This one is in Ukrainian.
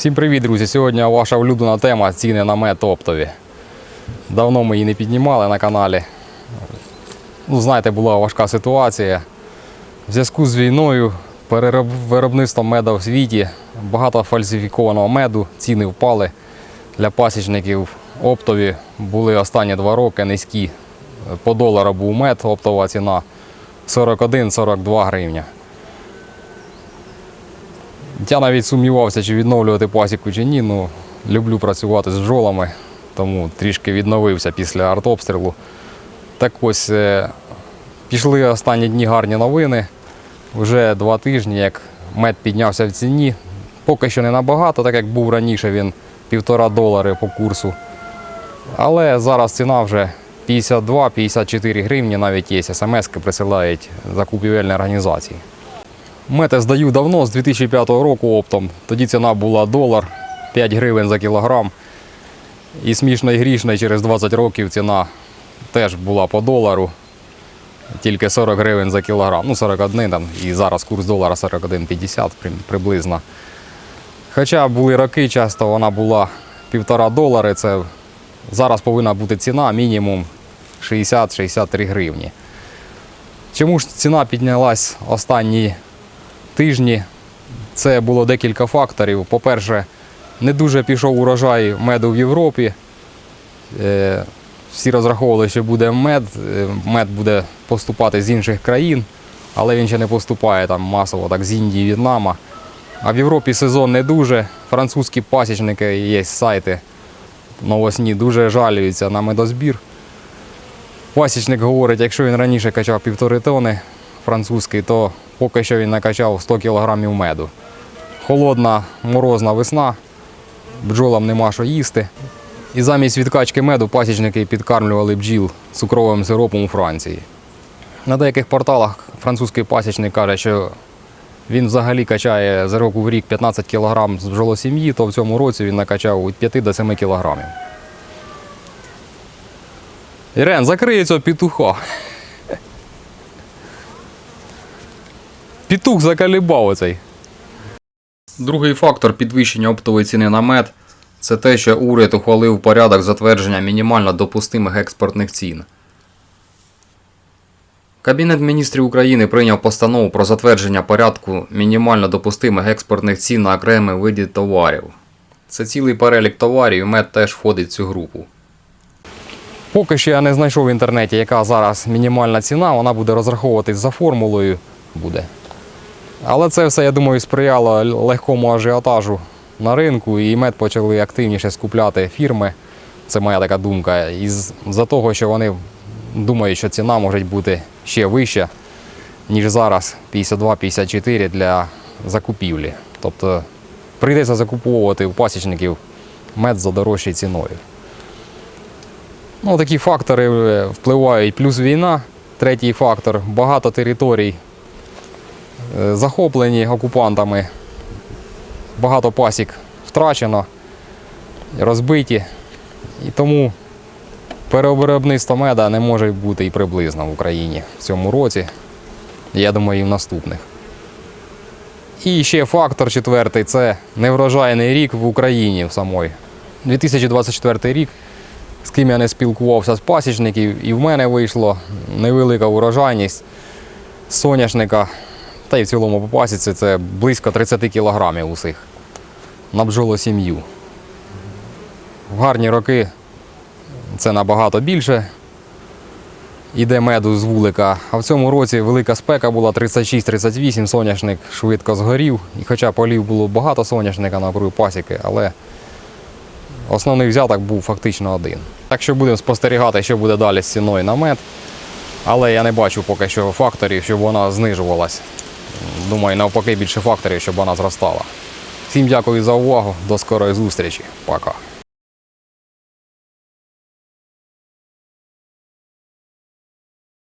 Всім привіт, друзі! Сьогодні ваша улюблена тема ціни на мед оптові. Давно ми її не піднімали на каналі. Ну, знаєте, була важка ситуація. В зв'язку з війною, виробництвом меду в світі, багато фальсифікованого меду, ціни впали для пасічників. Оптові були останні два роки низькі. По долару був мед, оптова ціна 41-42 гривня. Я навіть сумнівався, чи відновлювати пасіку чи ні. Ну, люблю працювати з бджолами, тому трішки відновився після артобстрілу. Так ось е, пішли останні дні гарні новини. Вже два тижні, як мед піднявся в ціні. Поки що не набагато, так як був раніше, він півтора долари по курсу. Але зараз ціна вже 52-54 гривні, навіть є смс-ки присилають закупівельні організації. Мети здаю давно, з 2005 року оптом. Тоді ціна була долар 5 гривень за кілограм. І смішно і грішно, і через 20 років ціна теж була по долару. Тільки 40 гривень за кілограм. Ну, 41 там, і зараз курс долара 41,50 при- приблизно. Хоча були роки, часто вона була півтора долари. Це зараз повинна бути ціна мінімум 60-63 гривні. Чому ж ціна піднялась останні тижні? Це було декілька факторів. По-перше, не дуже пішов урожай меду в Європі. Е, Всі розраховували, що буде мед. Е, Мед буде поступати з інших країн, але він ще не поступає там масово, так з Індії, В'єтнама. А в Європі сезон не дуже. Французькі пасічники, є сайти новосні, дуже жалюються на медозбір. Пасічник говорить, якщо він раніше качав півтори тони французький, то поки що він накачав 100 кілограмів меду. Холодна, морозна весна, бджолам нема що їсти. І замість відкачки меду пасічники підкармлювали бджіл цукровим сиропом у Франції. На деяких порталах французький пасічник каже, що він взагалі качає з року в рік 15 кг з бджолосім'ї, то в цьому році він накачав від 5 до 7 кілограмів. Ірен, закриє цього петуха. Петух закалібав оцей. Другий фактор підвищення оптової ціни на мед це те, що уряд ухвалив порядок затвердження мінімально допустимих експортних цін. Кабінет міністрів України прийняв постанову про затвердження порядку мінімально допустимих експортних цін на окремі види товарів. Це цілий перелік товарів, і мед теж входить в цю групу. Поки що я не знайшов в інтернеті, яка зараз мінімальна ціна, вона буде розраховуватись за формулою. Буде. Але це все, я думаю, сприяло легкому ажіотажу на ринку, і мед почали активніше скупляти фірми. Це моя така думка. Із-за того, що вони думають, що ціна може бути ще вища, ніж зараз 52-54 для закупівлі. Тобто прийдеться закуповувати у пасічників мед за дорожчою ціною. Ну, такі фактори е, впливають. Плюс війна, третій фактор багато територій захоплені окупантами, багато пасік втрачено, розбиті. І тому перевиробництво меда не може бути і приблизно в Україні в цьому році. Я думаю, і в наступних. І ще фактор четвертий це неврожайний рік в Україні в самої. 2024 рік з ким я не спілкувався з пасічників, і в мене вийшло невелика урожайність соняшника, та й в цілому по пасіці це близько 30 кілограмів усіх на бджолосім'ю. В гарні роки це набагато більше. Іде меду з вулика. А в цьому році велика спека була 36-38, соняшник швидко згорів. І хоча полів було багато соняшника на краю пасіки, але Основний взяток був фактично один. Так що будемо спостерігати, що буде далі з ціною на мед. Але я не бачу поки що факторів, щоб вона знижувалась. Думаю, навпаки, більше факторів, щоб вона зростала. Всім дякую за увагу. До скорої зустрічі. Пока.